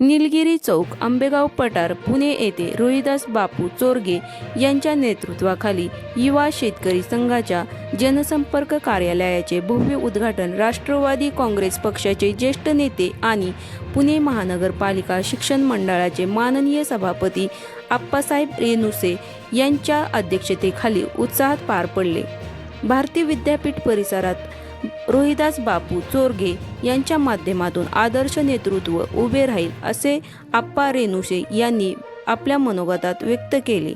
निलगिरी चौक आंबेगाव पठार पुणे येथे रोहिदास बापू चोरगे यांच्या नेतृत्वाखाली युवा शेतकरी संघाच्या जनसंपर्क कार्यालयाचे भव्य उद्घाटन राष्ट्रवादी काँग्रेस पक्षाचे ज्येष्ठ नेते आणि पुणे महानगरपालिका शिक्षण मंडळाचे माननीय सभापती आप्पासाहेब रेणुसे यांच्या अध्यक्षतेखाली उत्साहात पार पडले. भारतीय विद्यापीठ परिसरात रोहिदास बापू चोरगे यांच्या माध्यमातून आदर्श नेतृत्व उभे राहील असे आप्पा रेणुशे यांनी आपल्या मनोगतात व्यक्त केले.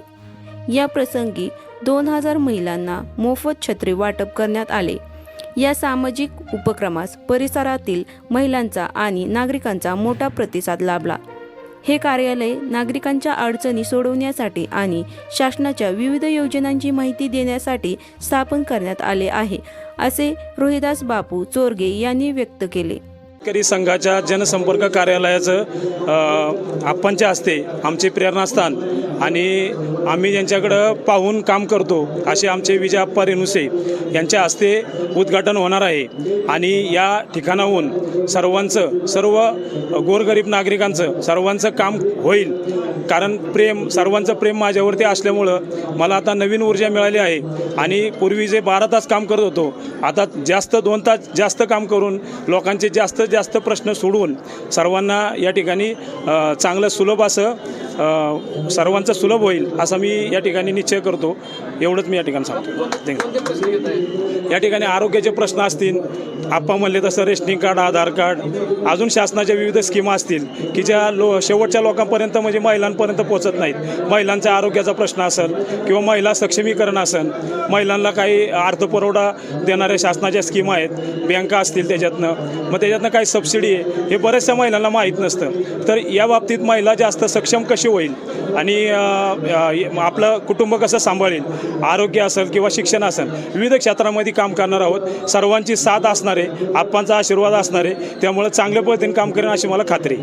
या प्रसंगी दोन हजार महिलांना मोफत छत्री वाटप करण्यात आले. या सामाजिक उपक्रमास परिसरातील महिलांचा आणि नागरिकांचा मोठा प्रतिसाद लाभला. हे कार्यालय नागरिकांच्या अडचणी सोडवण्यासाठी आणि शासनाच्या विविध योजनांची माहिती देण्यासाठी स्थापन करण्यात आले आहे असे रोहिदास बापू चोरगे यांनी व्यक्त केले. शेतकरी संघाच्या जनसंपर्क कार्यालयाचं आपणच्या असते हस्ते आमचे प्रेरणास्थान आणि आम्ही ज्यांच्याकडं पाहून काम करतो असे आमचे विजय अप्पा रेणुसे यांच्या हस्ते उद्घाटन होणार आहे. आणि या ठिकाणाहून सर्वांचं सर्व गोरगरीब नागरिकांचं सर्वांचं काम होईल. कारण प्रेम सर्वांचं प्रेम माझ्यावरती असल्यामुळं मला आता नवीन ऊर्जा मिळाली आहे. आणि पूर्वी जे बारा तास काम करत होतो आता जास्त दोन तास जास्त काम करून लोकांचे जास्त जास्त प्रश्न सोडवून सर्वांना या ठिकाणी चांगलं सुलभ असं सर्वांचं सुलभ होईल असा मी या ठिकाणी निश्चय करतो. एवढंच मी या ठिकाणी सांगतो. थँक्यू या ठिकाणी आरोग्याचे प्रश्न असतील आप्पा म्हणले तसं रेशनिंग कार्ड आधार कार्ड अजून शासनाच्या विविध स्कीमा असतील की ज्या लो शेवटच्या लोकांपर्यंत म्हणजे महिलांपर्यंत पोहोचत नाहीत. महिलांचा आरोग्याचा प्रश्न असेल किंवा महिला सक्षमीकरण असेल महिलांना काही अर्थपुरवठा देणाऱ्या शासनाच्या स्कीमा आहेत बँका असतील त्याच्यातनं. मग त्याच्यातनं काही सबसिडी आहे हे बऱ्याचशा महिलांना माहीत नसतं. तर या बाबतीत महिला जास्त सक्षम कशी होईल. आणि आपलं कुटुंब कसं सांभाळेल आरोग्य असेल किंवा शिक्षण असेल विविध क्षेत्रामध्ये काम करणार आहोत. सर्वांची साथ असणारे आप्पांचा आशीर्वाद असणारे त्यामुळे चांगल्या पद्धतीने काम करेन अशी मला खात्री.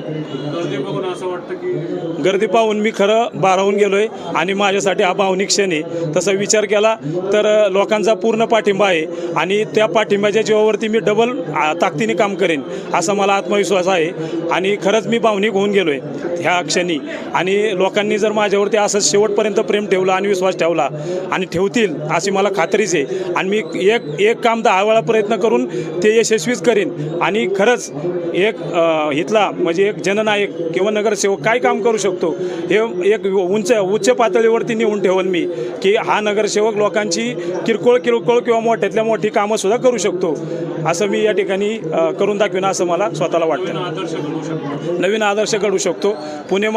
गर्दी पाहून मी खरं बारावून गेलो आहे आणि माझ्यासाठी हा भावनिक क्षण आहे. तसा विचार केला तर लोकांचा पूर्ण पाठिंबा आहे आणि त्या पाठिंब्याच्या जीवावरती मी डबल ताकदीने काम करेन असा मला आत्मविश्वास आहे. आणि खरंच मी भावनिक होऊन गेलो आहे ह्या क्षणी. आणि लोकांनी जर माझ्यावरती असं शेवटपर्यंत प्रेम ठेवला आणि विश्वास ठेवला आणि ठेवतील अशी मला खात्रीच आहे. आणि मी एक एक काम दहा वेळा प्रयत्न करून ते यशस्वीच करीन. आणि खरंच एक इथला म्हणजे एक जननायक किंवा नगरसेवक काय काम करू शकतो हे एक उंच उच्च पातळीवरती नेऊन ठेवल मी की हा नगरसेवक लोकांची किरकोळ किरकोळ किंवा मोठ्यातल्या मोठी कामंसुद्धा करू शकतो. असं मी या ठिकाणी करून दाखवीन असं मला स्वतःला वाटतं. नवीन आदर्श घडू शकतो. पुणे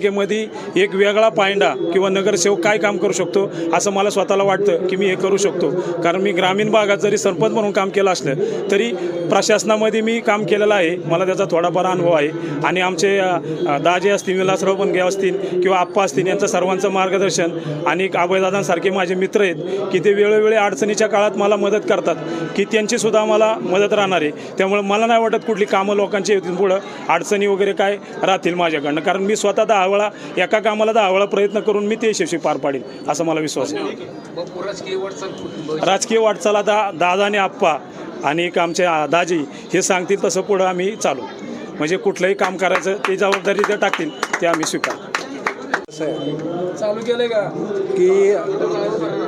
नगरपालिकेमध्ये एक वेगळा पायंडा किंवा नगरसेवक काय काम करू शकतो असं मला स्वतःला वाटतं की मी हे करू शकतो. कारण मी ग्रामीण भागात जरी सरपंच म्हणून काम केलं असलं तरी प्रशासनामध्ये मी काम केलेलं आहे. मला त्याचा थोडाफार अनुभव आहे. आणि आमचे दाजे असतील विलासराव बनगे असतील किंवा आप्पा असतील यांचं सर्वांचं मार्गदर्शन आणि अभयदादांसारखे माझे मित्र आहेत की ते वेळोवेळी अडचणीच्या काळात मला मदत करतात की त्यांचीसुद्धा मला मदत राहणार आहे. त्यामुळे मला नाही वाटत कुठली कामं लोकांची येतील पुढं अडचणी वगैरे काय राहतील माझ्याकडनं. कारण मी स्वतः दहा वेळा एका कामाला दहा वेळा प्रयत्न करून मी ते यशस्वी पार पाडील असा मला विश्वास आहे. राजकीय वाटचाल आता दादा आणि आप्पा आणि एक आमचे दाजी हे सांगतील तसं पुढं आम्ही चालू. म्हणजे कुठलंही काम करायचं ते जबाबदारी ते टाकतील ते आम्ही स्वीकार. चालू केलंय का? की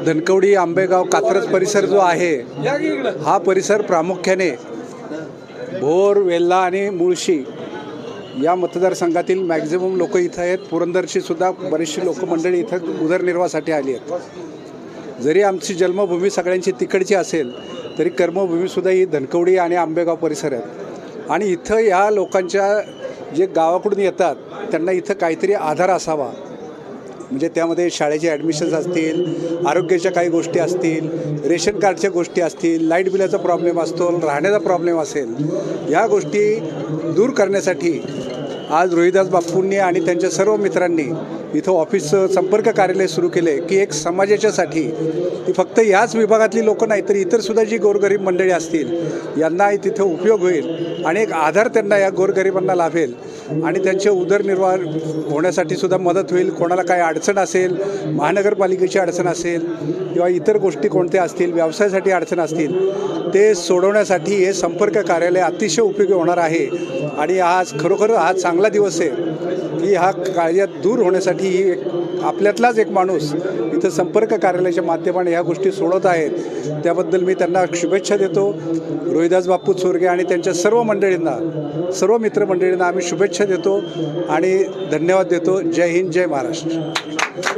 धनकवडी आंबेगाव कात्रज परिसर जो आहे हा परिसर प्रामुख्याने भोर वेल्हा आणि मुळशी या मतदारसंघातील मॅक्झिमम लोक इथं आहेत. पुरंदरची सुद्धा बरीचशी लोकमंडळी इथं उदरनिर्वाहासाठी आली आहेत. जरी आमची जन्मभूमी सगळ्यांची तिकडची असेल तरी कर्मभूमीसुद्धा ही धनकवडी आणि आंबेगाव परिसर आहेत. आणि इथं या लोकांच्या जे गावाकडून येतात त्यांना इथं काहीतरी आधार असावा. म्हणजे त्यामध्ये शाळेचे ॲडमिशन्स असतील आरोग्याच्या काही गोष्टी असतील रेशन कार्डच्या गोष्टी असतील लाइट बिलाचा प्रॉब्लेम असतो राहण्याचा प्रॉब्लेम असेल ह्या गोष्टी दूर करण्यासाठी आज रोहिदास बापूंनी आणि त्यांच्या सर्व मित्रांनी इथं ऑफिसचं संपर्क कार्यालय सुरू केले की एक समाजाच्यासाठी की फक्त याच विभागातली लोकं नाही तर इतरसुद्धा जी गोरगरीब मंडळी असतील यांना तिथं उपयोग होईल आणि एक आधार त्यांना या गोरगरिबांना लाभेल. आणि त्यांचे उदरनिर्वाह होण्यासाठी सुद्धा मदत होईल. कोणाला काय अडचण असेल महानगरपालिकेची अडचण असेल किंवा इतर गोष्टी कोणत्या असतील व्यवसायासाठी अडचण असतील ते सोडवण्यासाठी हे संपर्क कार्यालय अतिशय उपयोगी होणार आहे. आणि आज खरोखर हा चांगला दिवस आहे की हा काळ्यात दूर होण्यासाठी ही एक आपल्यातलाच एक माणूस इथं संपर्क कार्यालयाच्या माध्यमाने ह्या गोष्टी सोडत आहेत त्याबद्दल मी त्यांना शुभेच्छा देतो. रोहिदास बापू चोरगे आणि त्यांच्या सर्व मंडळींना सर्व मित्रमंडळींना आम्ही शुभेच्छा देतो आणि धन्यवाद देतो. जय हिंद जय महाराष्ट्र.